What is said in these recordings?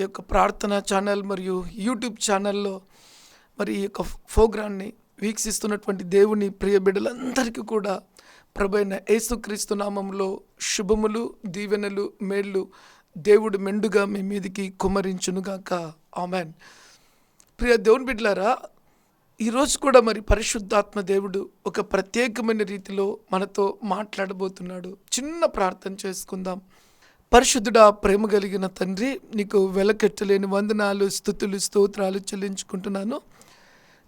ఈ యొక్క ప్రార్థన ఛానల్ మరియు యూట్యూబ్ ఛానల్లో మరి ఈ యొక్క ప్రోగ్రాన్ని వీక్షిస్తున్నటువంటి దేవుని ప్రియ బిడ్డలందరికీ కూడా ప్రభైన యేసుక్రీస్తు నామంలో శుభములు దీవెనలు మేళ్ళు దేవుడు మెండుగా మీ మీదికి కుమరించునుగాక ఆమెన్. ప్రియ దేవుని బిడ్డలారా ఈరోజు కూడా మరి పరిశుద్ధాత్మ దేవుడు ఒక ప్రత్యేకమైన రీతిలో మనతో మాట్లాడబోతున్నాడు. చిన్న ప్రార్థన చేసుకుందాం. పరిశుద్ధుడా ప్రేమ కలిగిన తండ్రి నీకు వెలకెట్టలేని వందనాలు స్థుతులు స్తోత్రాలు చెల్లించుకుంటున్నాను.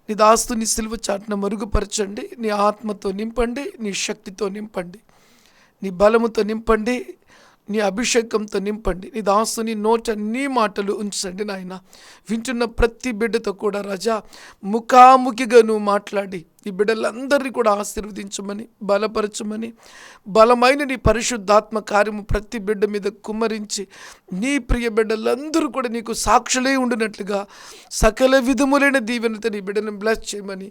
నీ దాస్తుని సిలువ చాటున మరుగుపరచండి. నీ ఆత్మతో నింపండి నీ శక్తితో నింపండి. నీ బలముతో నింపండి నీ అభిషేకంతో నింపండి. నీ దాసుని నోట నీ మాటలు ఉంచండి నాయన. వింటున్న ప్రతి బిడ్డతో కూడా రజా ముఖాముఖిగా నువ్వు మాట్లాడి. ఈ బిడ్డలందరినీ కూడా ఆశీర్వదించమని బలపరచమని బలమైన నీ పరిశుద్ధాత్మ కార్యము ప్రతి బిడ్డ మీద కుమ్మరించి నీ ప్రియ బిడ్డలందరూ కూడా నీకు సాక్షులై ఉండినట్లుగా సకల విధములైన దీవెనతో నీ బిడ్డను బ్లెస్ చేయమని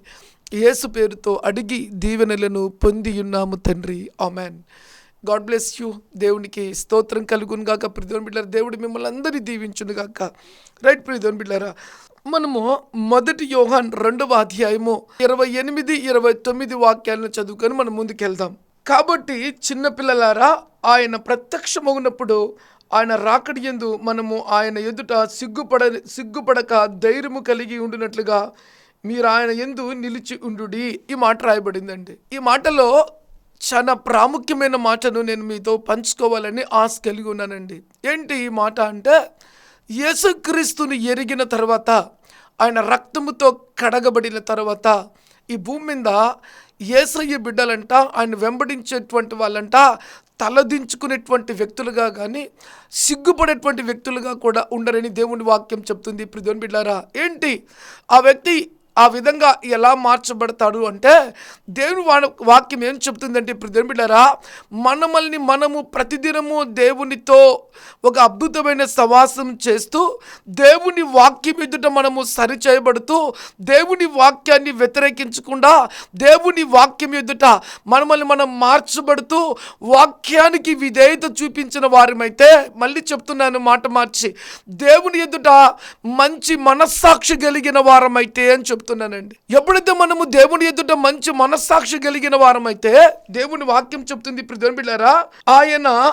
యేసు పేరుతో అడిగి దీవెనలను పొంది ఉన్నాము తండ్రి. ఆమెన్ గాడ్ బ్లెస్ యూ దేవునికి స్తోత్రం కలుగును గాక ప్రిధోన్ బిడ్డారా దేవుడు మిమ్మల్ని అందరినీ దీవించును గాక రైట్ ప్రిధోన్ బిడ్డారా మనము మొదటి యోహాన్ రెండవ అధ్యాయము ఇరవై ఎనిమిది ఇరవై తొమ్మిది వాక్యాలను చదువుకొని మనం ముందుకెళ్దాం. కాబట్టి చిన్నపిల్లలారా ఆయన ప్రత్యక్షమగినప్పుడు ఆయన రాకడియందు మనము ఆయన ఎదుట సిగ్గుపడ సిగ్గుపడక ధైర్యము కలిగి ఉండినట్లుగా మీరు ఆయన ఎందు నిలిచి ఉండు ఈ మాట రాయబడిందండి. ఈ మాటలో చాలా ప్రాముఖ్యమైన మాటను నేను మీతో పంచుకోవాలని ఆశ కలిగి ఉన్నానండి. ఏంటి ఈ మాట అంటే యేసుక్రీస్తుని ఎరిగిన తర్వాత ఆయన రక్తముతో కడగబడిన తర్వాత ఈ భూమి మీద ఏసయ్య బిడ్డలంట ఆయన వెంబడించేటువంటి వాళ్ళంట తలదించుకునేటువంటి వ్యక్తులుగా కానీ సిగ్గుపడేటువంటి వ్యక్తులుగా కూడా ఉండరని దేవుని వాక్యం చెప్తుంది. ఇప్పుడు దేవుని బిడ్డారా ఏంటి? ఆ వ్యక్తి ఆ విధంగా ఎలా మార్చబడతాడు అంటే దేవుని వా వాక్యం ఏం చెప్తుందంటే ఇప్పుడు దేవుని బిడ్డారా మనమల్ని మనము ప్రతిదినము దేవునితో ఒక అద్భుతమైన సవాసం చేస్తూ దేవుని వాక్యం ఎదుట మనము సరిచేయబడుతూ దేవుని వాక్యాన్ని వ్యతిరేకించకుండా దేవుని వాక్యం ఎదుట మనమల్ని మనం మార్చబడుతూ వాక్యానికి విధేయత చూపించిన వారమైతే మళ్ళీ చెప్తున్నాను మాట మార్చి దేవుని ఎదుట మంచి మనస్సాక్షి కలిగిన వారమైతే అని చెప్తున్నానండి. ఎప్పుడైతే మనము దేవుని ఎదుట మంచి మనస్సాక్షి కలిగిన వారమైతే దేవుని వాక్యం చెప్తుంది ఇప్పుడు ఆయన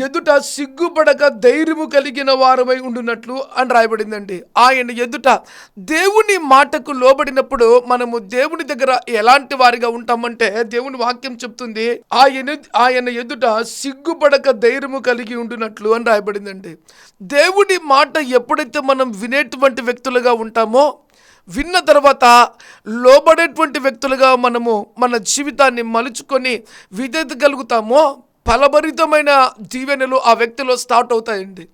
ఎదుట సిగ్గుపడక ధైర్యము కలిగిన వారమై ఉండునట్లు అని రాయబడిందండి. ఆయన ఎదుట దేవుని మాటకు లోబడినప్పుడు మనము దేవుని దగ్గర ఎలాంటి వారిగా ఉంటామంటే దేవుని వాక్యం చెప్తుంది ఆయన ఆయన ఎదుట సిగ్గుపడక ధైర్యము కలిగి ఉండునట్లు అని రాయబడిందండి. దేవుని మాట ఎప్పుడైతే మనం వినేటువంటి వ్యక్తులుగా ఉంటామో విన్న తర్వాత లోబడేటువంటి వ్యక్తులుగా మనము మన జీవితాన్ని మలుచుకొని విధేత కలుగుతామో ఫలభరితమైన దీవెనలు ఆ వ్యక్తిలో స్టార్ట్ అవుతాయండి.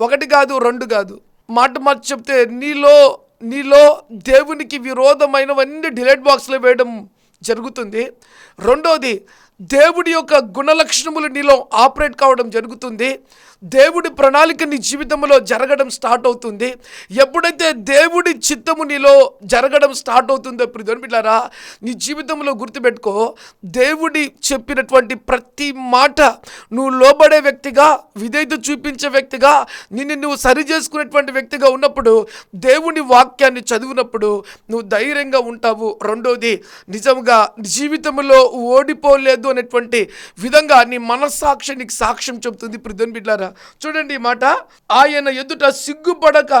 ఒకటి కాదు రెండు కాదు. మాట మాట చెప్తే నీలో నీలో దేవునికి విరోధమైనవన్నీ డిలేట్ బాక్స్లో వేయడం జరుగుతుంది. రెండోది దేవుడి యొక్క గుణలక్షణములు నీలో ఆపరేట్ కావడం జరుగుతుంది. దేవుడి ప్రణాళిక నీ జీవితంలో జరగడం స్టార్ట్ అవుతుంది. ఎప్పుడైతే దేవుడి చిత్తము నీలో జరగడం స్టార్ట్ అవుతుందో ప్రిధోన్బిట్లారా బిడ్డారా నీ జీవితంలో గుర్తుపెట్టుకో దేవుడి చెప్పినటువంటి ప్రతి మాట నువ్వు లోబడే వ్యక్తిగా విధేయత చూపించే వ్యక్తిగా నిన్ను నువ్వు సరి చేసుకునేటువంటి వ్యక్తిగా ఉన్నప్పుడు దేవుని వాక్యాన్ని చదివినప్పుడు నువ్వు ధైర్యంగా ఉంటావు. రెండోది నిజంగా జీవితంలో ఓడిపోలేదు అనేటువంటి విధంగా నీ మనస్సాక్షి నీకు సాక్ష్యం చెబుతుంది ప్రిధోన్బిట్లారా బిడ్డారా చూడండి మాట. ఆయన ఎదుట సిగ్గుపడక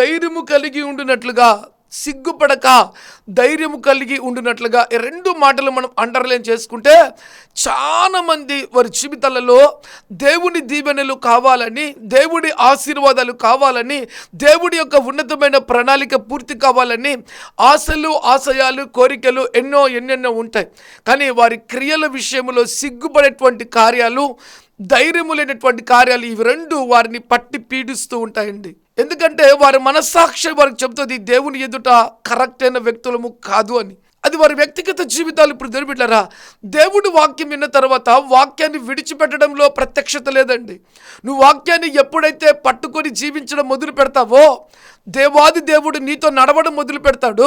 ధైర్యము కలిగి ఉండినట్లుగా సిగ్గుపడక ధైర్యము కలిగి ఉండినట్లుగా ఈ రెండు మాటలు మనం అండర్లైన్ చేసుకుంటే చాలామంది వారి జీవితాలలో దేవుని దీవెనలు కావాలని దేవుడి ఆశీర్వాదాలు కావాలని దేవుడి యొక్క ఉన్నతమైన ప్రణాళిక పూర్తి కావాలని ఆశలు ఆశయాలు కోరికలు ఎన్నో ఎన్నెన్నో ఉంటాయి. కానీ వారి క్రియల విషయంలో సిగ్గుపడేటువంటి కార్యాలు ధైర్యము లేనటువంటి కార్యాలు ఇవి రెండు వారిని పట్టి పీడిస్తూ ఉంటాయండి. ఎందుకంటే వారి మనస్సాక్షి వారికి చెబుతుంది దేవుని ఎదుట కరెక్ట్ అయిన వ్యక్తులము కాదు అని. అది వారి వ్యక్తిగత జీవితాలు. ఇప్పుడు దొరికిట్లరా దేవుడి వాక్యం విన్న తర్వాత వాక్యాన్ని విడిచిపెట్టడంలో ప్రత్యక్షత లేదండి. నువ్వు వాక్యాన్ని ఎప్పుడైతే పట్టుకొని జీవించడం మొదలు పెడతావో దేవాది దేవుడు నీతో నడవడం మొదలు పెడతాడు.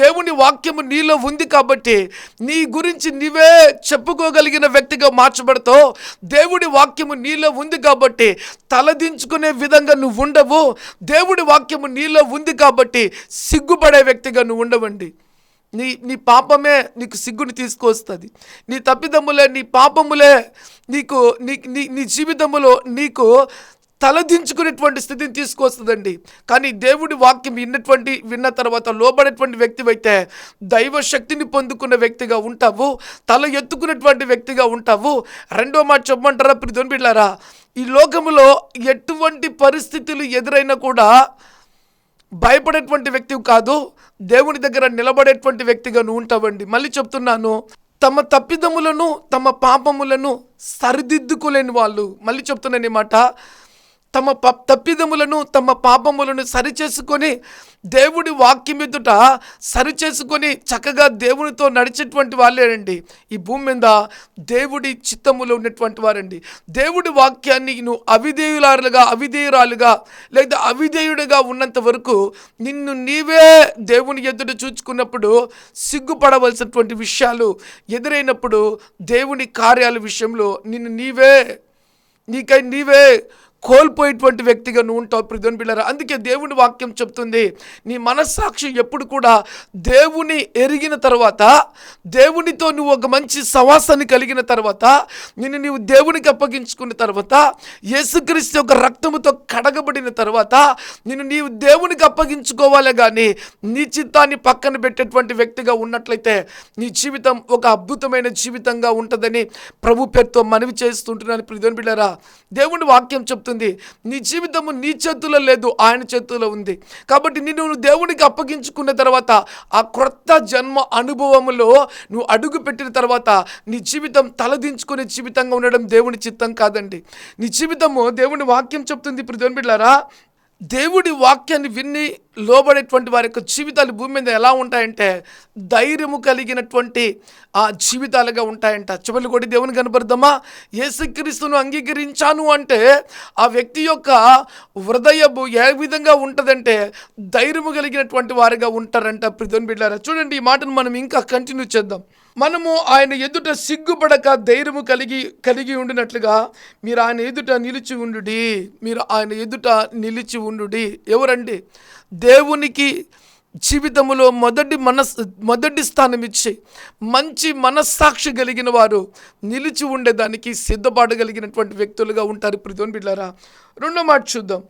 దేవుని వాక్యము నీలో ఉంది కాబట్టి నీ గురించి నీవే చెప్పుకోగలిగిన వ్యక్తిగా మార్చబడతావు. దేవుడి వాక్యము నీలో ఉంది కాబట్టి తలదించుకునే విధంగా నువ్వు ఉండవు. దేవుడి వాక్యము నీలో ఉంది కాబట్టి సిగ్గుపడే వ్యక్తిగా నువ్వు ఉండవండి. నీ నీ పాపమే నీకు సిగ్గుని తీసుకొస్తుంది. నీ తప్పిదమ్ములే నీ పాపములే నీకు నీ నీ నీ జీవితములో నీకు తలదించుకునేటువంటి స్థితిని తీసుకొస్తుందండి. కానీ దేవుడి వాక్యం విన్నటువంటి విన్న తర్వాత లోబడేటువంటి వ్యక్తి అయితే దైవ శక్తిని పొందుకున్న వ్యక్తిగా ఉంటావు తల ఎత్తుకున్నటువంటి వ్యక్తిగా ఉంటావు. రెండో మాట చెప్పమంటారా ప్రిధోన్ బిడ్డారా? ఈ లోకములో ఎటువంటి పరిస్థితులు ఎదురైనా కూడా భయపడేటువంటి వ్యక్తి కాదు దేవుని దగ్గర నిలబడేటువంటి వ్యక్తిగా నువ్వు ఉంటావండి. మళ్ళీ చెప్తున్నాను తమ తప్పిదములను తమ పాపములను సరిదిద్దుకోలేని వాళ్ళు. మళ్ళీ చెప్తున్నాను ఈ మాట తమ ప తప్పిదములను తమ పాపములను సరిచేసుకొని దేవుడి వాక్యం ఎదుట సరిచేసుకొని చక్కగా దేవునితో నడిచేటువంటి వాళ్ళేనండి. ఈ భూమి మీద దేవుడి చిత్తములో ఉన్నటువంటి వారండి. దేవుడి వాక్యాన్ని నువ్వు అవిధేయులారులుగా అవిధేయురాలుగా లేదా అవిధేయుడిగా ఉన్నంత వరకు నిన్ను నీవే దేవుని ఎదుట చూచుకున్నప్పుడు సిగ్గుపడవలసినటువంటి విషయాలు ఎదురైనప్పుడు దేవుని కార్యాల విషయంలో నిన్ను నీవే నీకై నీవే కోల్పోయేటువంటి వ్యక్తిగా నువ్వు ఉంటావు ప్రతిని బిళ్ళరా. అందుకే దేవుని వాక్యం చెప్తుంది నీ మనస్సాక్షి ఎప్పుడు కూడా దేవుని ఎరిగిన తర్వాత దేవునితో నువ్వు ఒక మంచి సవాసాన్ని కలిగిన తర్వాత నిన్ను నీవు దేవునికి అప్పగించుకున్న తర్వాత యేసుక్రీస్తు యొక్క రక్తముతో కడగబడిన తర్వాత నిన్ను నీవు దేవునికి అప్పగించుకోవాలే కానీ నీ చిత్తాన్ని పక్కన పెట్టేటువంటి వ్యక్తిగా ఉన్నట్లయితే నీ జీవితం ఒక అద్భుతమైన జీవితంగా ఉంటుందని ప్రభు పేరుతో మనవి చేస్తుంటున్నాను ప్రిధన్ బిళ్ళరా. దేవుని వాక్యం చెప్తుంది నీ జీవితము నీ చేతుల్లో లేదు ఆయన చేతుల్లో ఉంది. కాబట్టి నిన్ను నువ్వు దేవునికి అప్పగించుకున్న తర్వాత ఆ క్రొత్త జన్మ అనుభవములో నువ్వు అడుగు పెట్టిన తర్వాత నీ జీవితం తలదించుకునే జీవితంగా ఉండడం దేవుని చిత్తం కాదండి. నీ జీవితము దేవుని వాక్యం చెప్తుంది ఇప్పుడు దేవుని బిడ్డారా దేవుడి వాక్యాన్ని విని లోబడేటువంటి వారి యొక్క జీవితాలు భూమి మీద ఎలా ఉంటాయంటే ధైర్యము కలిగినటువంటి ఆ జీవితాలుగా ఉంటాయంట. చివరి కొడి దేవుని కనపడదామా? యేసుక్రీస్తును అంగీకరించాను అంటే ఆ వ్యక్తి యొక్క హృదయము ఏ విధంగా ఉంటుందంటే ధైర్యము కలిగినటువంటి వారిగా ఉంటారంట. ప్రిధోన్ బిడ్డారా చూడండి ఈ మాటను మనం ఇంకా కంటిన్యూ చేద్దాం. మనము ఆయన ఎదుట సిగ్గుపడక ధైర్యము కలిగి కలిగి ఉండినట్లుగా మీరు ఆయన ఎదుట నిలిచి ఉండుడి. మీరు ఆయన ఎదుట నిలిచి ఉండుడి. ఎవరండి? దేవునికి జీవితంలో మొదటి మనస్ మొదటి స్థానం ఇచ్చి మంచి మనస్సాక్షి కలిగిన వారు నిలిచి ఉండేదానికి సిద్ధపాటు కలిగినటువంటి వ్యక్తులుగా ఉంటారు. ప్రిధోన్ బిడ్డారా రెండో మాట చూద్దాం.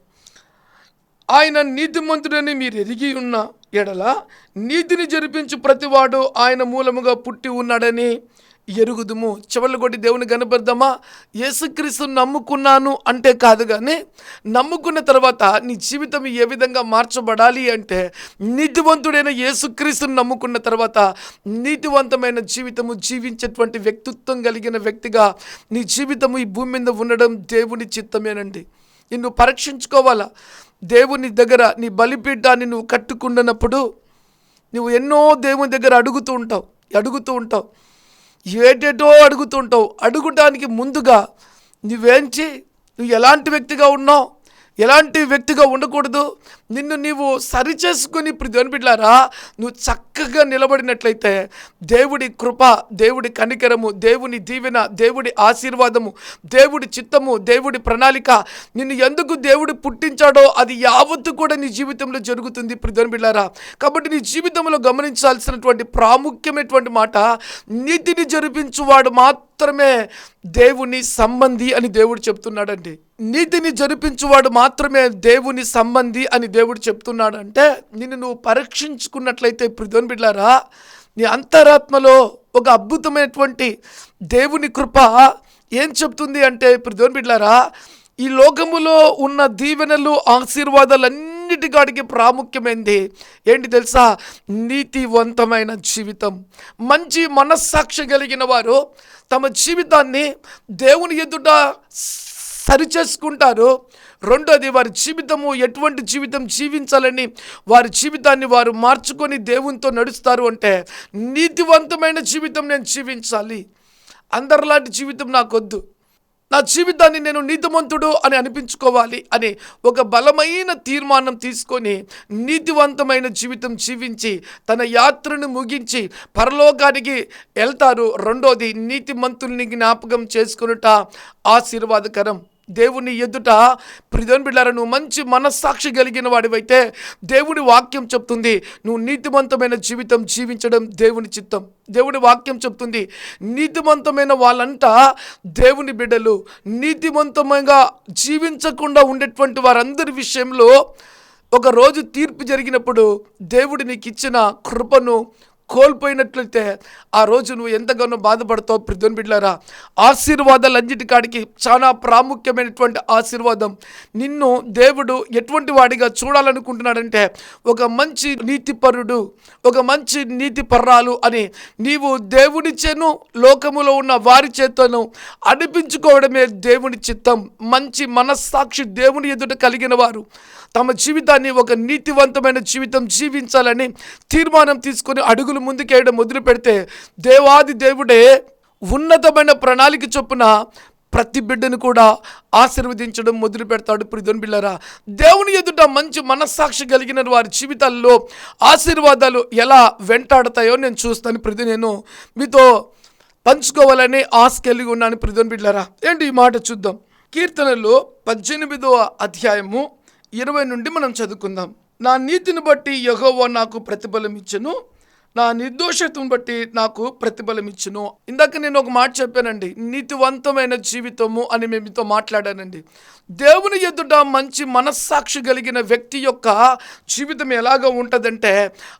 ఆయన నీతిమంతుడని మీరు ఎరిగి ఉన్న ఎడల నీతిని జరిపించు ప్రతివాడు ఆయన మూలముగా పుట్టి ఉన్నాడని ఎరుగుదుము. చివరి కొట్టి దేవుని కనపడదామా యేసుక్రీస్తు నమ్ముకున్నాను అంటే కాదు కానీ నమ్ముకున్న తర్వాత నీ జీవితం ఏ విధంగా మార్చబడాలి అంటే నీతివంతుడైన యేసుక్రీస్తుని నమ్ముకున్న తర్వాత నీతివంతమైన జీవితము జీవించేటువంటి వ్యక్తిత్వం కలిగిన వ్యక్తిగా నీ జీవితము ఈ భూమి మీద ఉండడం దేవుని చిత్తమేనండి. నిన్ను పరీక్షించుకోవాలా? దేవుని దగ్గర నీ బలిపీఠాన్ని నువ్వు కట్టుకుంటున్నప్పుడు నువ్వు ఎన్నో దేవుని దగ్గర అడుగుతూ ఉంటావు అడుగుతూ ఉంటావు. ఏటేటో అడుగుతూ ఉంటావు. అడుగుటానికి ముందుగా నువ్వేంచి నువ్వు ఎలాంటి వ్యక్తిగా ఉన్నావు? ఎలాంటి వ్యక్తిగా ఉండకూడదు? నిన్ను నీవు సరిచేసుకొని ఇప్పుడు బిడ్డారా నువ్వు చక్కగా నిలబడినట్లయితే దేవుడి కృప దేవుడి కనికరము దేవుని దీవెన దేవుడి ఆశీర్వాదము దేవుడి చిత్తము దేవుడి ప్రణాళిక నిన్ను ఎందుకు దేవుడు పుట్టించాడో అది యావత్తు కూడా నీ జీవితంలో జరుగుతుంది ఇప్పుడు బిడ్డారా కాబట్టి నీ జీవితంలో గమనించాల్సినటువంటి ప్రాముఖ్యమైనటువంటి మాట నీతిని జరిపించువాడు మాత్రమే దేవుని సంబంధి అని దేవుడు చెప్తున్నాడండి. నీతిని జరిపించువాడు మాత్రమే దేవుని సంబంధి అని దేవుడు చెప్తున్నాడు అంటే నిన్ను నువ్వు పరీక్షించుకున్నట్లయితే ప్రిధోన్ బిడ్లారా నీ అంతరాత్మలో ఒక అద్భుతమైనటువంటి దేవుని కృప ఏం చెప్తుంది అంటే ప్రిధోన్ బిడ్లారా ఈ లోకములో ఉన్న దీవెనలు ఆశీర్వాదాలన్నిటికాడికి ప్రాముఖ్యమైంది. ఏంటి తెలుసా? నీతివంతమైన జీవితం. మంచి మనస్సాక్షి కలిగిన వారు తమ జీవితాన్ని దేవుని ఎదుట సరిచేసుకుంటారు. రెండోది వారి జీవితము ఎటువంటి జీవితం జీవించాలని వారి జీవితాన్ని వారు మార్చుకొని దేవునితో నడుస్తారు అంటే నీతివంతమైన జీవితం నేను జీవించాలి. అందరిలాంటి జీవితం నాకొద్దు. నా జీవితాన్ని నేను నీతిమంతుడు అని అనిపించుకోవాలి అని ఒక బలమైన తీర్మానం తీసుకొని నీతివంతమైన జీవితం జీవించి తన యాత్రను ముగించి పరలోకానికి వెళ్తారు. రెండోది నీతిమంతుల్ని జ్ఞాపకం చేసుకునుట ఆశీర్వాదకరం. దేవుని ఎదుట ప్రిదన్ బిడ్డారా నువ్వు మంచి మనస్సాక్షి కలిగిన వాడివైతే దేవుని వాక్యం చెప్తుంది. నువ్వు నీతివంతమైన జీవితం జీవించడం దేవుని చిత్తం. దేవుని వాక్యం చెప్తుంది నీతివంతమైన వాళ్ళంతా దేవుని బిడ్డలు. నీతివంతమైన జీవించకుండా ఉండేటువంటి వారందరి విషయంలో ఒక రోజు తీర్పు జరిగినప్పుడు దేవుడు నీకు ఇచ్చిన కృపను కోల్పోయినట్లయితే ఆ రోజు నువ్వు ఎంతగానో బాధపడతావు ప్రతిని బిడ్డారా ఆశీర్వాదాలు అన్నిటికాడికి చాలా ప్రాముఖ్యమైనటువంటి ఆశీర్వాదం. నిన్ను దేవుడు ఎటువంటి వాడిగా చూడాలనుకుంటున్నాడంటే ఒక మంచి నీతిపరుడు ఒక మంచి నీతి పర్రాలు అని నీవు దేవుని చేను లోకములో ఉన్న వారి చేతను అనిపించుకోవడమే దేవుని చిత్తం. మంచి మనస్సాక్షి దేవుని ఎదుట కలిగిన వారు. తమ జీవితాన్ని ఒక నీతివంతమైన జీవితం జీవించాలని తీర్మానం తీసుకొని అడుగులు ముందుకేయడం మొదలు పెడితే దేవాది దేవుడే ఉన్నతమైన ప్రణాళిక చొప్పున ప్రతి బిడ్డను కూడా ఆశీర్వదించడం మొదలు పెడతాడు ప్రిధన్ బిళ్ళరా దేవుని ఎదుట మంచి మనస్సాక్షి కలిగిన వారి జీవితాల్లో ఆశీర్వాదాలు ఎలా వెంటాడతాయో నేను చూస్తాను. ప్రతి నేను మీతో పంచుకోవాలని ఆశ కలిగి ఉన్నాను. ప్రిధన్ బిళ్ళరా ఏంటి ఈ మాట చూద్దాం. కీర్తనలో పద్దెనిమిదవ అధ్యాయము ఇరవై నుండి మనం చదువుకుందాం. నా నీతిని బట్టి యహోవా నాకు ప్రతిఫలం ఇచ్చను నా నిర్దోషత్వం బట్టి నాకు ప్రతిఫలం ఇచ్చును. ఇందాక నేను ఒక మాట చెప్పానండి నీతివంతమైన జీవితము అని మేము మీతో మాట్లాడానండి. దేవుని ఎదుట మంచి మనస్సాక్షి కలిగిన వ్యక్తి యొక్క జీవితం ఎలాగ ఉంటుందంటే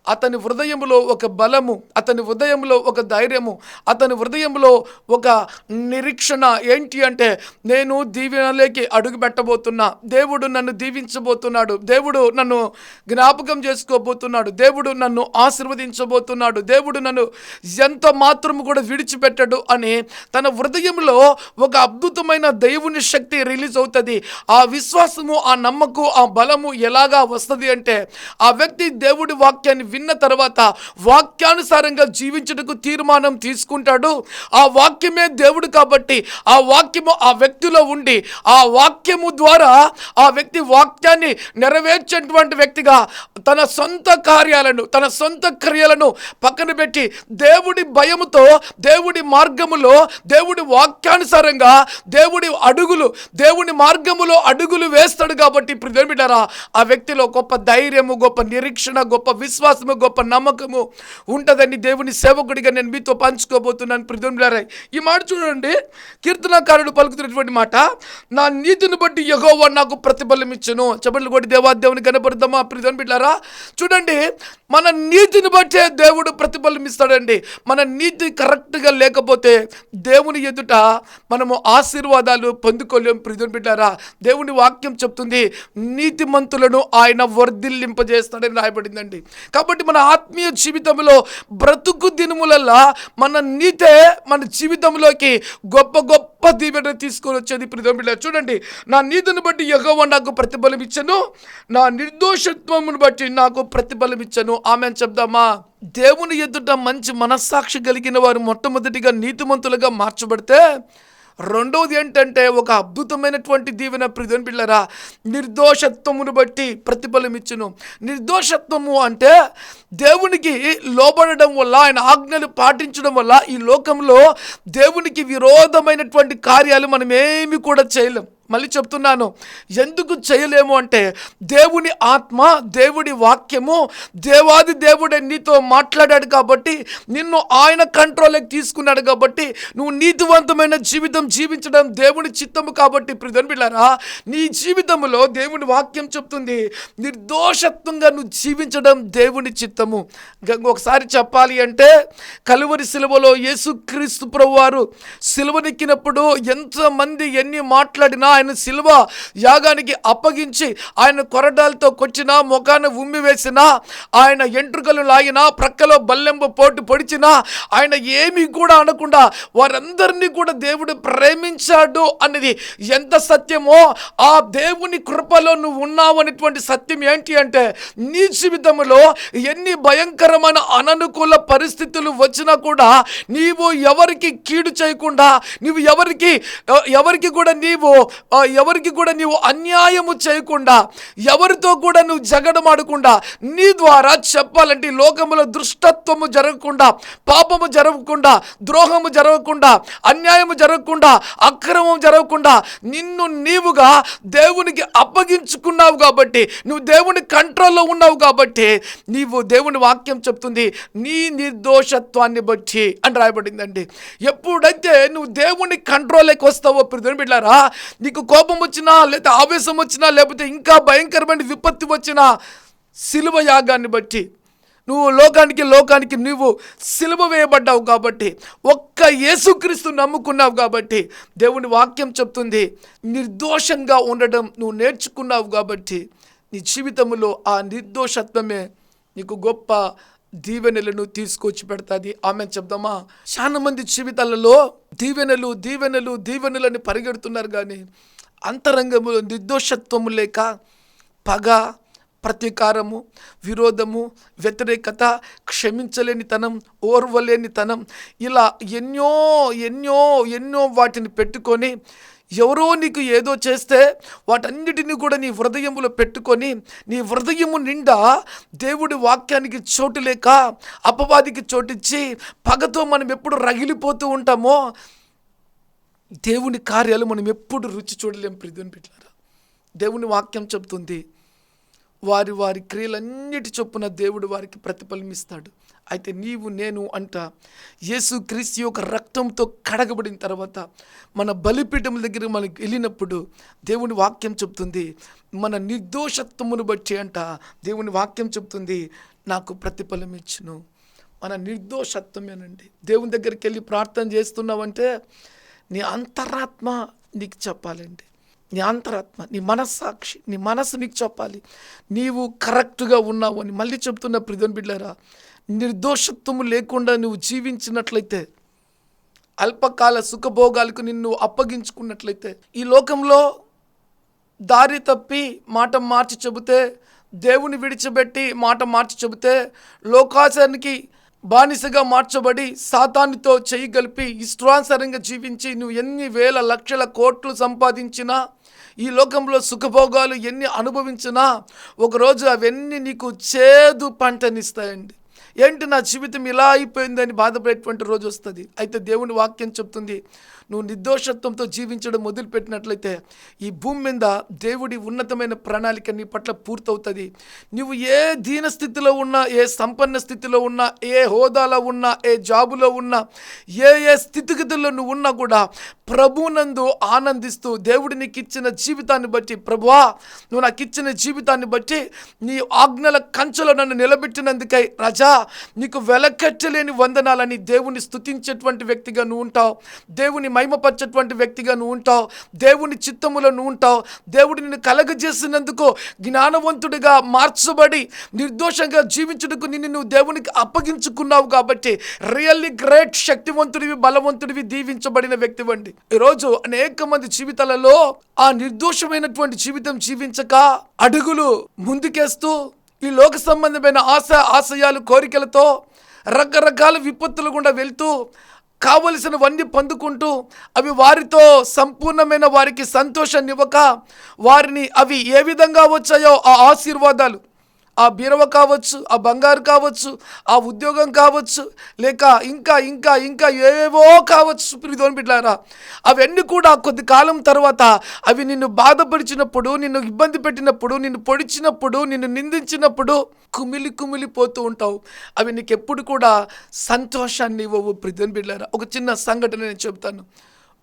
అతని హృదయంలో ఒక బలము అతని హృదయంలో ఒక ధైర్యము అతని హృదయంలో ఒక నిరీక్షణ ఏంటి అంటే నేను దీవెనలోకి అడుగు పెట్టబోతున్నా దేవుడు నన్ను దీవించబోతున్నాడు దేవుడు నన్ను జ్ఞాపకం చేసుకోబోతున్నాడు దేవుడు నన్ను ఆశీర్వదించబో పోతున్నాడు దేవుడు నన్ను ఎంత మాత్రం కూడా విడిచిపెట్టడు అని తన హృదయంలో ఒక అద్భుతమైన దేవుని శక్తి రిలీజ్ అవుతుంది. ఆ విశ్వాసము ఆ నమ్మకం ఆ బలము ఎలాగా వస్తుంది అంటే ఆ వ్యక్తి దేవుడి వాక్యాన్ని విన్న తర్వాత వాక్యానుసారంగా జీవించటకు తీర్మానం తీసుకుంటాడు. ఆ వాక్యమే దేవుడు కాబట్టి ఆ వాక్యము ఆ వ్యక్తిలో ఉండి ఆ వాక్యము ద్వారా ఆ వ్యక్తి వాక్యాన్ని నెరవేర్చేటువంటి వ్యక్తిగా తన సొంత కార్యాలను తన సొంత క్రియలను పక్కన పెట్టి దేవుడి భయముతో దేవుడి మార్గములో దేవుడి వాక్యానుసారంగా దేవుడి అడుగులు దేవుని మార్గములో అడుగులు వేస్తాడు కాబట్టి ప్రిధమిడరా ఆ వ్యక్తిలో గొప్ప ధైర్యము గొప్ప నిరీక్షణ గొప్ప విశ్వాసము గొప్ప నమ్మకము ఉంటుందని దేవుని సేవకుడిగా నేను మీతో పంచుకోబోతున్నాను ప్రిధమిడరా ఈ మాట చూడండి. కీర్తనకారుడు పలుకుతున్నటువంటి మాట నా నీతిని బట్టి యెహోవా నాకు ప్రతిఫలం ఇచ్చును. చెప్పండి కూడా దేవా దేవుని కనపడదామా ప్రిధన్ చూడండి మన నీతిని బట్టే దేవుడు ప్రతిఫలం ఇస్తాడండి మన నీతి కరెక్ట్గా లేకపోతే దేవుని ఎదుట మనము ఆశీర్వాదాలు పొందుకోలేం ప్రిధన్ బిడ్డారా. దేవుని వాక్యం చెప్తుంది నీతిమంతులను ఆయన వర్ధిల్లింపజేస్తాడని రాయబడిందండి. కాబట్టి మన ఆత్మీయ జీవితంలో బ్రతుకు దినములల్లా మన నీతే మన జీవితంలోకి గొప్ప గొప్ప దీవెన తీసుకొని వచ్చేది ప్రిధం బిడ్డ చూడండి నా నీతిని బట్టి యెహోవా నాకు ప్రతిఫలం ఇచ్చను నా నిర్దోషత్వమును బట్టి నాకు ప్రతిఫలం ఇచ్చను ఆమె చెప్దామా? దేవుని ఎదుట మంచి మనస్సాక్షి కలిగిన వారు మొట్టమొదటిగా నీతిమంతులుగా మార్చబడితే రెండవది ఏంటంటే ఒక అద్భుతమైనటువంటి దీవెన ప్రిధన్ పిల్లరా నిర్దోషత్వమును బట్టి ప్రతిఫలం ఇచ్చును నిర్దోషత్వము అంటే దేవునికి లోబడడం వల్ల ఆయన ఆజ్ఞలు పాటించడం వల్ల ఈ లోకంలో దేవునికి విరోధమైనటువంటి కార్యాలు మనం ఏమి కూడా చేయలేం. మళ్ళీ చెప్తున్నాను ఎందుకు చేయలేము అంటే దేవుని ఆత్మ దేవుడి వాక్యము దేవాది దేవుడే నీతో మాట్లాడాడు కాబట్టి నిన్ను ఆయన కంట్రోల్లోకి తీసుకున్నాడు కాబట్టి నువ్వు నీతివంతమైన జీవితం జీవించడం దేవుని చిత్తము కాబట్టి ప్రిధన్ బిళ్ళారా నీ జీవితంలో దేవుని వాక్యం చెప్తుంది నిర్దోషత్వంగా నువ్వు జీవించడం దేవుని చిత్తము. ఒకసారి చెప్పాలి అంటే కలువరి సిలువలో యేసుక్రీస్తు ప్రభు వారు సిలువనెక్కినప్పుడు ఎంతమంది ఎన్ని మాట్లాడినా ఆయన ఆయన యాగానికి అప్పగించి ఆయన కొరడాలతో కొచ్చినా ముఖాన్ని ఉమ్మి వేసినా ఆయన ఎంట్రుకలు లాగినా ప్రక్కలో బల్లెంబ పోటు పొడిచినా ఆయన ఏమీ కూడా అనకుండా వారందరినీ కూడా దేవుడు ప్రేమించాడు అనేది ఎంత సత్యమో ఆ దేవుని కృపలో నువ్వు ఉన్నావు అనేటువంటి సత్యం ఏంటి అంటే నీ జీవితంలో ఎన్ని భయంకరమైన అననుకూల పరిస్థితులు వచ్చినా కూడా నీవు ఎవరికి కీడు చేయకుండా నీవు ఎవరికి ఎవరికి కూడా నీవు ఎవరికి కూడా నీవు అన్యాయము చేయకుండా ఎవరితో కూడా నువ్వు జగడమాడకుండా నీ ద్వారా చెప్పాలంటే లోకములో దుష్టత్వము జరగకుండా పాపము జరగకుండా ద్రోహము జరగకుండా అన్యాయము జరగకుండా అక్రమం జరగకుండా నిన్ను నీవుగా దేవునికి అప్పగించుకున్నావు కాబట్టి నువ్వు దేవుని కంట్రోల్లో ఉన్నావు కాబట్టి నీవు దేవుని వాక్యం చెప్తుంది నీ నిర్దోషత్వాన్ని బట్టి అని రాయబడిందండి. ఎప్పుడైతే నువ్వు దేవుని కంట్రోల్లోకి వస్తావో ప్రిధుని బిడ్డారా నీకు కోపం వచ్చినా లేకపోతే ఆవేశం వచ్చినా లేకపోతే ఇంకా భయంకరమైన విపత్తి వచ్చినా సిలువ యాగాన్ని బట్టి నువ్వు లోకానికి లోకానికి నువ్వు సిలువ వేయబడ్డావు కాబట్టి ఒక్క యేసుక్రీస్తు నమ్ముకున్నావు కాబట్టి దేవుని వాక్యం చెప్తుంది నిర్దోషంగా ఉండడం నువ్వు నేర్చుకున్నావు కాబట్టి నీ జీవితంలో ఆ నిర్దోషత్వమే నీకు గొప్ప దీవెనలను తీసుకొచ్చి పెడతాది. ఆమె చెప్దామా? చాలా మంది జీవితాలలో దీవెనలు దీవెనలు దీవెనలని పరిగెడుతున్నారు కానీ అంతరంగములో నిర్దోషత్వము లేక పగ ప్రతీకారము విరోధము వ్యతిరేకత క్షమించలేనితనం ఓర్వలేనితనం ఇలా ఎన్నో ఎన్నో ఎన్నో వాటిని పెట్టుకొని ఎవరో నీకు ఏదో చేస్తే వాటన్నిటిని కూడా నీ హృదయంలో పెట్టుకొని నీ హృదయము నిండా దేవుడి వాక్యానికి చోటు లేక అపవాదికి చోటిచ్చి పగతో మనం ఎప్పుడు రగిలిపోతూ ఉంటామో దేవుని కార్యాలు మనం ఎప్పుడు రుచి చూడలేం ప్రిధుని పెట్టారా దేవుని వాక్యం చెప్తుంది వారి వారి క్రియలన్నిటి చొప్పున దేవుడు వారికి ప్రతిఫలమిస్తాడు అయితే నీవు నేను అంట యేసు క్రీస్తు యొక్క రక్తంతో కడగబడిన తర్వాత మన బలిపీఠం దగ్గర మనకి వెళ్ళినప్పుడు దేవుని వాక్యం చెప్తుంది మన నిర్దోషత్వమును బట్టి అంట దేవుని వాక్యం చెప్తుంది నాకు ప్రతిఫలం ఇచ్చును. మన నిర్దోషత్వమేనండి. దేవుని దగ్గరికి వెళ్ళి ప్రార్థన చేస్తున్నావంటే నీ అంతరాత్మ నీకు చెప్పాలండి. నీ అంతరాత్మ నీ మనస్సాక్షి నీ మనసు నీకు చెప్పాలి. నీవు కరెక్ట్గా ఉన్నావు అని మళ్ళీ చెప్తున్న ప్రిధన్ బిడ్డారా నిర్దోషత్వము లేకుండా నువ్వు జీవించినట్లయితే అల్పకాల సుఖభోగాలకు నిన్ను అప్పగించుకున్నట్లయితే ఈ లోకంలో దారి తప్పి మాట మార్చి చెబితే దేవుని విడిచిపెట్టి మాట మార్చి చెబితే లోకాశానికి బానిసగా మార్చబడి సాతానితో చెయ్యి కలిపి ఇష్టానుసారంగా జీవించి నువ్వు ఎన్ని వేల లక్షల కోట్లు సంపాదించినా ఈ లోకంలో సుఖభోగాలు ఎన్ని అనుభవించినా ఒకరోజు అవన్నీ నీకు చేదు పంటనిస్తాయండి. ఏంటి నా జీవితం ఇలా అయిపోయిందని బాధపడేటువంటి రోజు వస్తుంది. అయితే దేవుని వాక్యం చెప్తుంది నువ్వు నిర్దోషత్వంతో జీవించడం మొదలుపెట్టినట్లయితే ఈ భూమి మీద దేవుడి ఉన్నతమైన ప్రణాళిక నీ పట్ల పూర్తవుతుంది. నువ్వు ఏ దీన స్థితిలో ఉన్నా ఏ సంపన్న స్థితిలో ఉన్నా ఏ హోదాలో ఉన్నా ఏ జాబులో ఉన్నా ఏ ఏ స్థితిగతుల్లో నువ్వు ఉన్నా కూడా ప్రభునందు ఆనందిస్తూ దేవుడు నీకు ఇచ్చిన జీవితాన్ని బట్టి ప్రభువా నువ్వు నాకు ఇచ్చిన జీవితాన్ని బట్టి నీ ఆజ్ఞల కంచెలో నన్ను నిలబెట్టినందుకై రజా నీకు వెలకట్టలేని వందనాలని దేవుని స్తుతించేటువంటి వ్యక్తిగా నువ్వు ఉంటావు. దేవుని మహిమపరచేటువంటి వ్యక్తిగా నువ్వు ఉంటావు. దేవుని చిత్తములో నువ్వు ఉంటావు. దేవుడు నిన్ను కలగజేసినందుకు జ్ఞానవంతుడిగా మార్చబడి నిర్దోషంగా జీవించుటకు నిన్ను నువ్వు దేవునికి అప్పగించుకున్నావు కాబట్టి రియల్లీ గ్రేట్ శక్తివంతుడివి బలవంతుడివి దీవించబడిన వ్యక్తి వండి ఈరోజు అనేక మంది జీవితాలలో ఆ నిర్దోషమైనటువంటి జీవితం జీవించక అడుగులు ముందుకేస్తూ ఈ లోక సంబంధమైన ఆశ ఆశయాలు కోరికలతో రకరకాల విపత్తులు గుండా వెళ్తూ కావలసినవన్నీ పొందుకుంటూ అవి వారితో సంపూర్ణమైన వారికి సంతోషాన్ని ఇవ్వక వారిని అవి ఏ విధంగా వచ్చాయో ఆ ఆశీర్వాదాలు. ఆ బీరవ కావచ్చు ఆ బంగారు కావచ్చు ఆ ఉద్యోగం కావచ్చు లేక ఇంకా ఇంకా ఇంకా ఏవేవో కావచ్చు ప్రిధోని బిడ్డారా అవన్నీ కూడా కొద్ది కాలం తర్వాత అవి నిన్ను బాధపరిచినప్పుడు నిన్ను ఇబ్బంది పెట్టినప్పుడు నిన్ను పొడిచినప్పుడు నిన్ను నిందించినప్పుడు కుమిలి కుమిలిపోతూ ఉంటావు. అవి నీకు ఎప్పుడు కూడా సంతోషాన్ని ఇవ్వవు ప్రిధోని బిడ్డారా ఒక చిన్న సంఘటన నేను చెబుతాను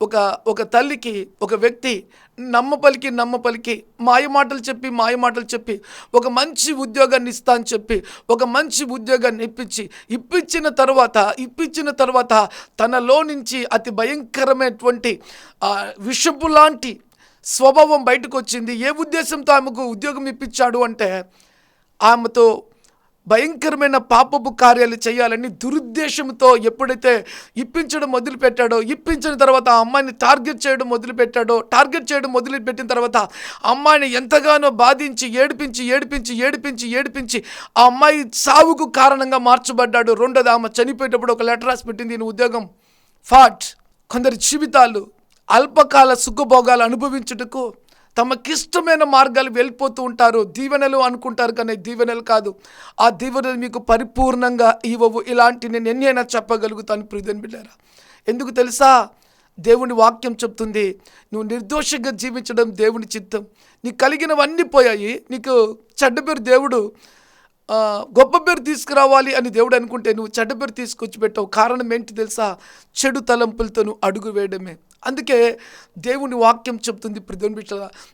ఒక ఒక తల్లికి ఒక వ్యక్తి నమ్మ పలికి నమ్మ పలికి మాయ మాటలు చెప్పి మాయ మాటలు చెప్పి ఒక మంచి ఉద్యోగాన్ని ఇస్తా అని చెప్పి ఒక మంచి ఉద్యోగాన్ని ఇప్పించి ఇప్పించిన తర్వాత ఇప్పించిన తర్వాత తనలో నుంచి అతి భయంకరమైనటువంటి విషపు లాంటి స్వభావం బయటకు వచ్చింది. ఏ ఉద్దేశంతో ఆమెకు ఉద్యోగం ఇప్పించాడు అంటే ఆమెతో భయంకరమైన పాపపు కార్యాలు చేయాలని దురుద్దేశంతో ఎప్పుడైతే ఇప్పించడం మొదలుపెట్టాడో ఇప్పించిన తర్వాత ఆ అమ్మాయిని టార్గెట్ చేయడం మొదలుపెట్టాడో టార్గెట్ చేయడం మొదలుపెట్టిన తర్వాత అమ్మాయిని ఎంతగానో బాధించి ఏడిపించి ఏడిపించి ఏడిపించి ఏడిపించి ఆ అమ్మాయి సావుకు కారణంగా మార్చబడ్డాడు. రెండోది ఆమె చనిపోయేటప్పుడు ఒక లెటర్ రాసి పెట్టింది. ఈయన ఉద్యోగం ఫాట్. కొందరి జీవితాలు అల్పకాల సుఖభోగాలు అనుభవించుటకు తమకిష్టమైన మార్గాలు వెళ్ళిపోతూ ఉంటారు. దీవెనలు అనుకుంటారు కానీ దీవెనలు కాదు. ఆ దీవెనలు మీకు పరిపూర్ణంగా ఇవ్వవు. ఇలాంటి నేను ఎన్నైనా చెప్పగలుగుతాను ప్రియుదని బిడ్డారా. ఎందుకు తెలుసా? దేవుని వాక్యం చెప్తుంది నువ్వు నిర్దోషంగా జీవించడం దేవుని చిత్తం. నీకు కలిగినవన్నీ పోయాయి. నీకు చెడ్డ పేరు దేవుడు గొప్ప పేరు తీసుకురావాలి అని దేవుడు అనుకుంటే నువ్వు చెడ్డ పేరు తీసుకొచ్చి పెట్టావు కారణం ఏంటి తెలుసా? చెడు తలంపులతో నువ్వు అడుగు వేయడమే. అందుకే దేవుని వాక్యం చెప్తుంది ప్రతిని బిడ్డ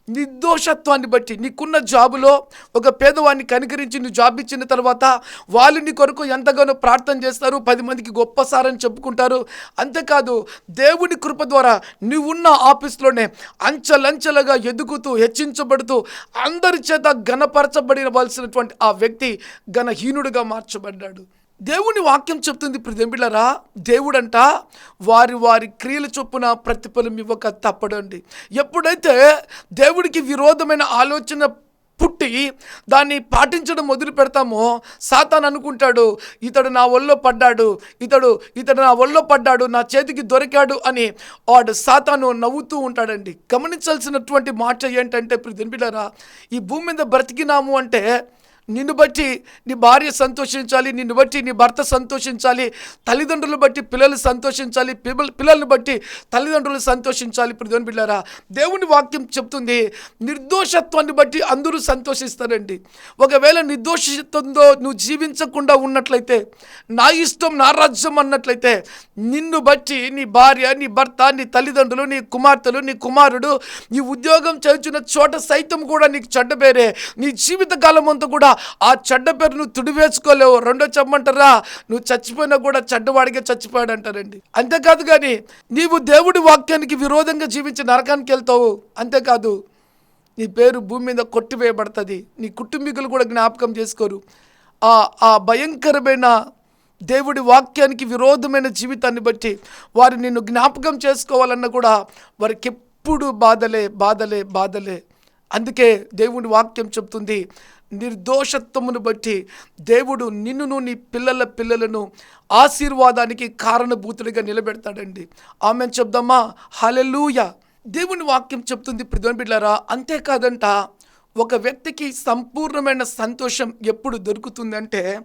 నిర్దోషత్వాన్ని బట్టి నీకున్న జాబులో ఒక పేదవాడిని కనికరించి నువ్వు జాబ్ ఇచ్చిన తర్వాత వాళ్ళు నీ కొరకు ఎంతగానో ప్రార్థన చేస్తారు పది మందికి గొప్ప సారని చెప్పుకుంటారు. అంతేకాదు దేవుని కృప ద్వారా నువ్వున్న ఆఫీస్లోనే అంచెలంచెలుగా ఎదుగుతూ హెచ్చించబడుతూ అందరి చేత ఘనపరచబడినవలసినటువంటి ఆ వ్యక్తి ఘనహీనుడిగా మార్చబడ్డాడు. దేవుని వాక్యం చెప్తుంది ప్రతిబిళ్ళరా దేవుడంట వారి వారి క్రియల చొప్పున ప్రతిఫలం ఇవ్వక తప్పడండి. ఎప్పుడైతే దేవుడికి విరోధమైన ఆలోచన పుట్టి దాన్ని పాటించడం మొదలు పెడతామో సాతాన్ అనుకుంటాడు ఇతడు నా ఒళ్ళో పడ్డాడు ఇతడు ఇతడు నా ఒళ్ళో పడ్డాడు నా చేతికి దొరికాడు అని వాడు సాతాను నవ్వుతూ ఉంటాడండి. గమనించాల్సినటువంటి మాట ఏంటంటే ఇప్పుడు ఈ భూమి మీద బ్రతికినాము అంటే నిన్ను బట్టి నీ భార్య సంతోషించాలి నిన్ను బట్టి నీ భర్త సంతోషించాలి తల్లిదండ్రులు బట్టి పిల్లలు సంతోషించాలి పిల్లలు పిల్లల్ని బట్టి తల్లిదండ్రులు సంతోషించాలి. ఇప్పుడు బిడ్డారా దేవుని వాక్యం చెప్తుంది నిర్దోషత్వాన్ని బట్టి అందరూ సంతోషిస్తారండి. ఒకవేళ నిర్దోషత్వంతో నువ్వు జీవించకుండా ఉన్నట్లయితే నా ఇష్టం నా రాజ్యం అన్నట్లయితే నిన్ను బట్టి నీ భార్య నీ భర్త నీ తల్లిదండ్రులు నీ కుమార్తెలు నీ కుమారుడు నీ ఉద్యోగం చేస్తున్న చోట సైతం కూడా నీకు చెడ్డ పేరే నీ జీవితకాలం అంతా కూడా ఆ చెడ్డ పేరు నువ్వు తుడివేసుకోలేవు రెండో చెప్పమంటారా నువ్వు చచ్చిపోయినా కూడా చెడ్డవాడిగా చచ్చిపోయాడు అంటారండి అంతేకాదు కానీ నీవు దేవుడి వాక్యానికి విరోధంగా జీవించి నరకానికి వెళ్తావు. అంతేకాదు నీ పేరు భూమి మీద కొట్టివేయబడుతుంది. నీ కుటుంబీకులు కూడా జ్ఞాపకం చేసుకోరు. ఆ ఆ భయంకరమైన దేవుడి వాక్యానికి విరోధమైన జీవితాన్ని బట్టి వారు నిన్ను జ్ఞాపకం చేసుకోవాలన్నా కూడా వారికి ఎప్పుడు బాధలే బాధలే బాధలే. అందుకే దేవుడి వాక్యం చెప్తుంది నిర్దోషత్వమును బట్టి దేవుడు నిన్నును నీ పిల్లల పిల్లలను ఆశీర్వాదానికి కారణభూతుడిగా నిలబెడతాడండి. ఆమె చెప్దామా? హలెలూయ దేవుని వాక్యం చెప్తుంది ప్రతిమ బిడ్డారా అంతేకాదంట ఒక వ్యక్తికి సంపూర్ణమైన సంతోషం ఎప్పుడు దొరుకుతుందంటే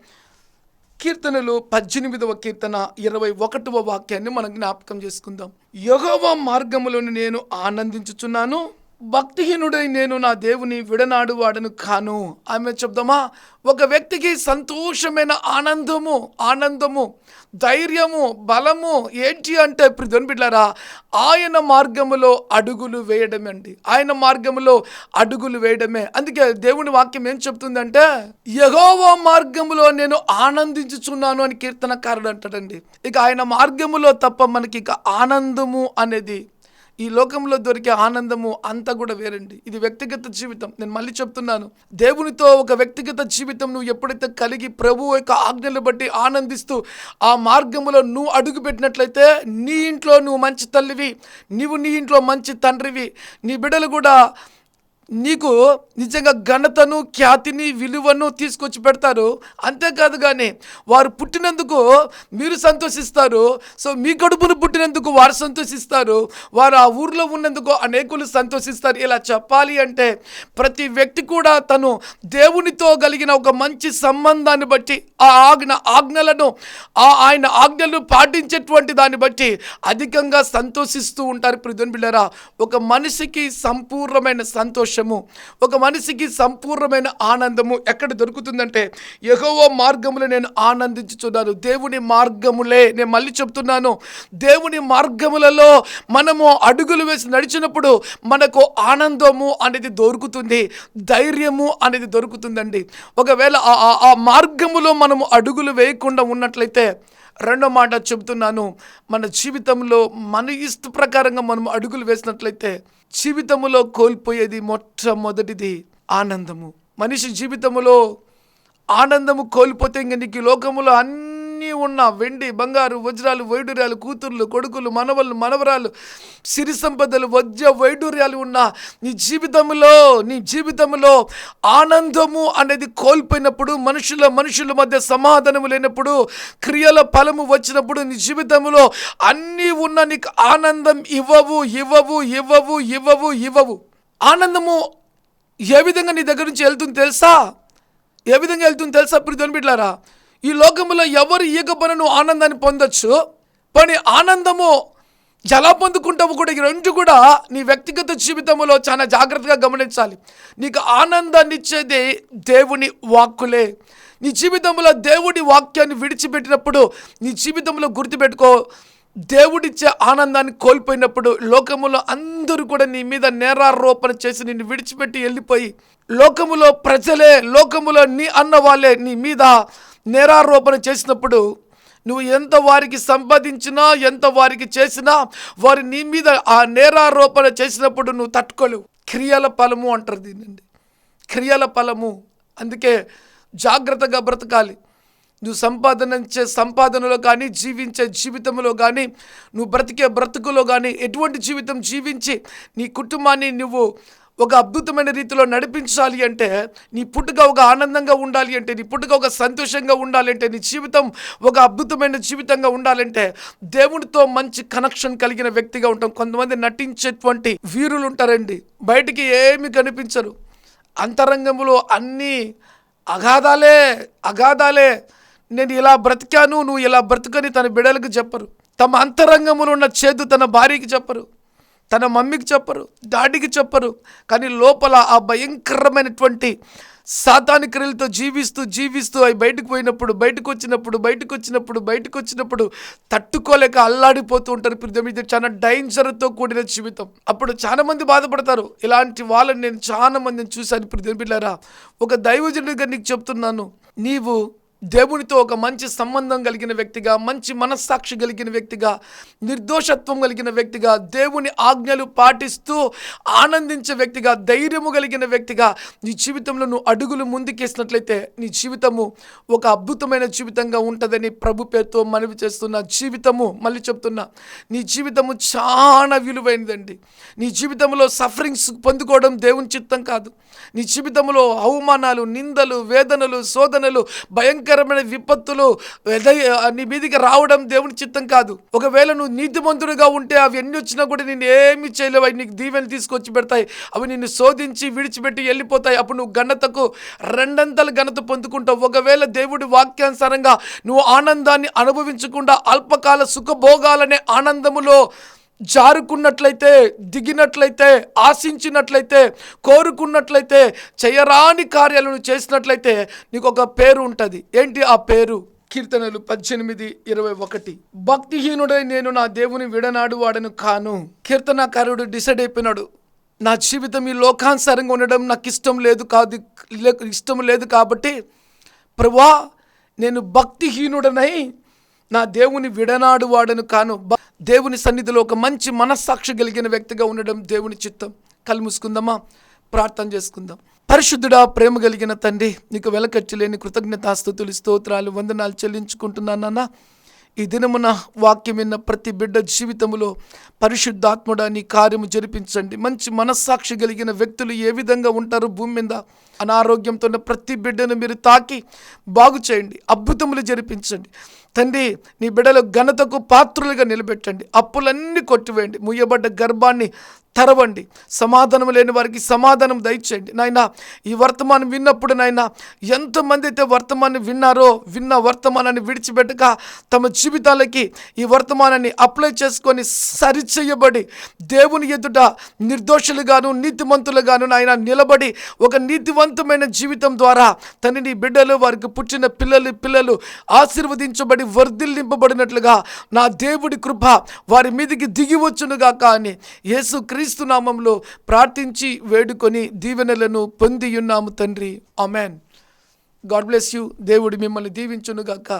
కీర్తనలు పద్దెనిమిదవ కీర్తన ఇరవై ఒకటవ వాక్యాన్ని మనం జ్ఞాపకం చేసుకుందాం. యహోవ మార్గములను నేను ఆనందించుచున్నాను. భక్తిహీనుడై నేను నా దేవుని విడనాడు వాడను కాను. ఆమె చెప్దామా ఒక వ్యక్తికి సంతోషమైన ఆనందము ఆనందము ధైర్యము బలము ఏంటి అంటే ప్రతిని బిడ్డారా ఆయన మార్గములో అడుగులు వేయడమే అండి ఆయన మార్గములో అడుగులు వేయడమే. అందుకే దేవుని వాక్యం ఏం చెప్తుందంటే యహోవా మార్గములో నేను ఆనందించుచున్నాను అని కీర్తనకారుడు అంటాడండి. ఇక ఆయన మార్గములో తప్ప మనకి ఇక ఆనందము అనేది ఈ లోకంలో దొరికే ఆనందము అంతా కూడా వేరండి. ఇది వ్యక్తిగత జీవితం. నేను మళ్ళీ చెప్తున్నాను. దేవునితో ఒక వ్యక్తిగత జీవితం నువ్వు ఎప్పుడైతే కలిగి ప్రభు యొక్క ఆజ్ఞలు బట్టి ఆనందిస్తూ ఆ మార్గములో నువ్వు అడుగుపెట్టినట్లయితే నీ ఇంట్లో నువ్వు మంచి తల్లివి నీవు నీ ఇంట్లో మంచి తండ్రివి నీ బిడ్డలు కూడా నీకు నిజంగా ఘనతను ఖ్యాతిని విలువను తీసుకొచ్చి పెడతారు. అంతేకాదు కానీ వారు పుట్టినందుకు మీరు సంతోషిస్తారు. సో మీ కడుపును పుట్టినందుకు వారు సంతోషిస్తారు. వారు ఆ ఊర్లో ఉన్నందుకు అనేకులు సంతోషిస్తారు. ఇలా చెప్పాలి అంటే ప్రతి వ్యక్తి కూడా తను దేవునితో కలిగిన ఒక మంచి సంబంధాన్ని బట్టి ఆ ఆజ్ఞ ఆజ్ఞలను ఆ ఆయన ఆజ్ఞలను పాటించేటువంటి దాన్ని బట్టి అధికంగా సంతోషిస్తూ ఉంటారు. ప్రిధన్ బిళ్ళరా ఒక మనిషికి సంపూర్ణమైన సంతోషం సంతోషము ఒక మనిషికి సంపూర్ణమైన ఆనందము ఎక్కడ దొరుకుతుందంటే ఎగవ మార్గములు నేను ఆనందించుచున్నాను. దేవుని మార్గములే నేను మళ్ళీ చెప్తున్నాను. దేవుని మార్గములలో మనము అడుగులు వేసి నడిచినప్పుడు మనకు ఆనందము అనేది దొరుకుతుంది ధైర్యము అనేది దొరుకుతుందండి. ఒకవేళ ఆ- ఆ- ఆ మార్గములో మనము అడుగులు వేయకుండా ఉన్నట్లయితే రెండో మాట చెబుతున్నాను మన జీవితంలో మన ఇష్ట ప్రకారంగా మనం అడుగులు వేసినట్లయితే జీవితంలో కోల్పోయేది మొట్టమొదటిది ఆనందము. మనిషి జీవితంలో ఆనందము కోల్పోతే ఇంక నీకు లోకములో అన్ని ఉన్న వెండి బంగారు వజ్రాలు వైడూర్యాలు కూతుర్లు కొడుకులు మనవళ్ళు మనవరాలు సిరి సంపదలు వజ్ర వైడూర్యాలు ఉన్న నీ జీవితంలో నీ జీవితంలో ఆనందము అనేది కోల్పోయినప్పుడు మనుషుల మనుషుల మధ్య సమాధానము లేనప్పుడు క్రియల ఫలము వచ్చినప్పుడు నీ జీవితంలో అన్నీ ఉన్న నీకు ఆనందం ఇవ్వవు ఇవ్వవు ఇవ్వవు ఇవ్వవు ఇవ్వవు. ఆనందము ఏ విధంగా నీ దగ్గర నుంచి వెళ్తుంది తెలుసా? ఏ విధంగా వెళ్తుంది తెలుసా ప్రిధోని బిడ్లారా ఈ లోకంలో ఎవరు ఈగపనను ఆనందాన్ని పొందొచ్చు? కానీ ఆనందము ఎలా పొందుకుంటావు కూడా ఈ రెండు కూడా నీ వ్యక్తిగత జీవితంలో చాలా జాగ్రత్తగా గమనించాలి. నీకు ఆనందాన్ని ఇచ్చేది దేవుని వాక్కులే. నీ జీవితంలో దేవుడి వాక్యాన్ని విడిచిపెట్టినప్పుడు నీ జీవితంలో గుర్తుపెట్టుకో. దేవుడిచ్చే ఆనందాన్ని కోల్పోయినప్పుడు లోకములో అందరూ కూడా నీ మీద నేరారోపణ చేసి నిన్ను విడిచిపెట్టి వెళ్ళిపోయి లోకములో ప్రజలే లోకములో నీ అన్న వాళ్ళే నీ మీద నేరారోపణ చేసినప్పుడు నువ్వు ఎంత వారికి సంపాదించినా ఎంత వారికి చేసినా వారి నీ మీద ఆ నేరారోపణ చేసినప్పుడు నువ్వు తట్టుకోలేవు. క్రియల ఫలము అంటారు దీనండి క్రియల ఫలము. అందుకే జాగ్రత్తగా బ్రతకాలి. నువ్వు సంపాదనించే సంపాదనలో కానీ జీవించే జీవితంలో కానీ నువ్వు బ్రతికే బ్రతుకులో కానీ ఎటువంటి జీవితం జీవించి నీ కుటుంబాన్ని నువ్వు ఒక అద్భుతమైన రీతిలో నడిపించాలి అంటే నీ పుట్టుక ఒక ఆనందంగా ఉండాలి అంటే నీ పుట్టుక ఒక సంతోషంగా ఉండాలంటే నీ జీవితం ఒక అద్భుతమైన జీవితంగా ఉండాలంటే దేవునితో మంచి కనెక్షన్ కలిగిన వ్యక్తిగా ఉంటాం. కొంతమంది నటించేటువంటి వీరులు ఉంటారండి. బయటికి ఏమి కనిపించరు. అంతరంగంలో అన్నీ అగాధాలే అగాధాలే. నేను ఇలా బ్రతికాను నువ్వు ఇలా బ్రతుకని తన బిడలకు చెప్పరు. తమ అంతరంగంలో ఉన్న చేదు తన భార్యకి చెప్పరు. తన మమ్మీకి చెప్పరు డాడీకి చెప్పరు కానీ లోపల ఆ భయంకరమైనటువంటి సాతాని క్రియలతో జీవిస్తూ జీవిస్తూ అవి బయటకు పోయినప్పుడు బయటకు వచ్చినప్పుడు బయటకు వచ్చినప్పుడు బయటకు వచ్చినప్పుడు తట్టుకోలేక అల్లాడిపోతూ ఉంటారు ప్రతి ఇది చాలా డైంజర్తో కూడిన జీవితం. అప్పుడు చాలా మంది బాధపడతారు. ఇలాంటి వాళ్ళని నేను చాలా మందిని చూశాను ప్రియం బిడ్డారా ఒక దైవజనుడిగా నీకు చెప్తున్నాను. నీవు దేవునితో ఒక మంచి సంబంధం కలిగిన వ్యక్తిగా మంచి మనస్సాక్షి కలిగిన వ్యక్తిగా నిర్దోషత్వం కలిగిన వ్యక్తిగా దేవుని ఆజ్ఞలు పాటిస్తూ ఆనందించే వ్యక్తిగా ధైర్యము కలిగిన వ్యక్తిగా నీ జీవితంలో నువ్వు అడుగులు ముందుకేసినట్లయితే నీ జీవితము ఒక అద్భుతమైన జీవితంగా ఉంటుందని ప్రభు పేరుతో మనవి చేస్తున్న జీవితము మళ్ళీ చెప్తున్నా నీ జీవితము చాలా విలువైనదండి. నీ జీవితంలో సఫరింగ్స్ పొందుకోవడం దేవుని చిత్తం కాదు. నీ జీవితంలో అవమానాలు నిందలు వేదనలు శోధనలు భయంకర భయంకరమైన విపత్తులు నీ మీదికి రావడం దేవుని చిత్తం కాదు. ఒకవేళ నువ్వు నీతిమంతుడిగా ఉంటే అవి ఎన్ని వచ్చినా కూడా నేను ఏమి చేయలేవు. అవి నీకు దీవెని తీసుకొచ్చి పెడతాయి. అవి నిన్ను శోధించి విడిచిపెట్టి వెళ్ళిపోతాయి. అప్పుడు నువ్వు ఘనతకు రెండంతల ఘనత పొందుకుంటావు. ఒకవేళ దేవుడి వాక్యానుసారంగా నువ్వు ఆనందాన్ని అనుభవించకుండా అల్పకాల సుఖభోగాలనే ఆనందములో జారుకున్నట్లయితే దిగినట్లయితే ఆశించినట్లయితే కోరుకున్నట్లయితే చేయరాని కార్యాలను చేసినట్లయితే నీకు ఒక పేరు ఉంటుంది. ఏంటి ఆ పేరు? కీర్తనలు పద్దెనిమిది ఇరవై ఒకటి. భక్తిహీనుడై నేను నా దేవుని విడనాడు వాడను కాను. కీర్తనాకారుడు డిసైడ్ అయిపోయినాడు. నా జీవితం ఈ లోకానుసారంగా ఉండడం నాకు ఇష్టం లేదు కాదు లే- ఇష్టం లేదు కాబట్టి ప్రభా నేను భక్తిహీనుడనై నా దేవుని విడనాడు వాడను కాను. దేవుని సన్నిధిలో ఒక మంచి మనస్సాక్షి కలిగిన వ్యక్తిగా ఉండడం దేవుని చిత్తం. కళ్ళు ప్రార్థన చేసుకుందాం. పరిశుద్ధుడా ప్రేమ కలిగిన తండ్రి నీకు వెలకట్టలేని కృతజ్ఞతాస్థుతులు స్తోత్రాలు వందనాలు చెల్లించుకుంటున్నాను నాన్న. ఈ దినమున వాక్యం విన్న ప్రతి బిడ్డ జీవితంలో పరిశుద్ధాత్ముడా నీ కార్యము జరిపించండి. మంచి మనస్సాక్షి కలిగిన వ్యక్తులు ఏ విధంగా ఉంటారు? భూమి మీద అనారోగ్యంతో ఉన్న ప్రతి బిడ్డను మీరు తాకి బాగు చేయండి అద్భుతములు జరిపించండి. తండ్రి నీ బిడ్డలు ఘనతకు పాత్రులుగా నిలబెట్టండి అప్పులన్నీ కొట్టివేయండి ముయ్యబడ్డ గర్భాన్ని తరవండి సమాధానం లేని వారికి సమాధానం దయచేయండి. నాయన ఈ వర్తమానం విన్నప్పుడు నాయన ఎంతమంది అయితే వర్తమానాన్ని విన్నారో విన్న వర్తమానాన్ని విడిచిపెట్టక తమ జీవితాలకి ఈ వర్తమానాన్ని అప్లై చేసుకొని సరిచేయబడి దేవుని ఎదుట నిర్దోషులుగాను నీతిమంతులుగాను నాయన నిలబడి ఒక నీతివంతమైన జీవితం ద్వారా తనని బిడ్డలు వారికి పుట్టిన పిల్లలు పిల్లలు ఆశీర్వదించబడి వర్ధిల్లింపబడినట్లుగా నా దేవుడి కృప వారి మీదికి దిగి వచ్చునుగా కానీ యేసు క్రీస్తు నామంలో ప్రార్థించి వేడుకొని దీవెనలను పొంది ఉన్నాము తండ్రి. Amen God bless you. దేవుడు మిమ్మల్ని దీవించునుగాక.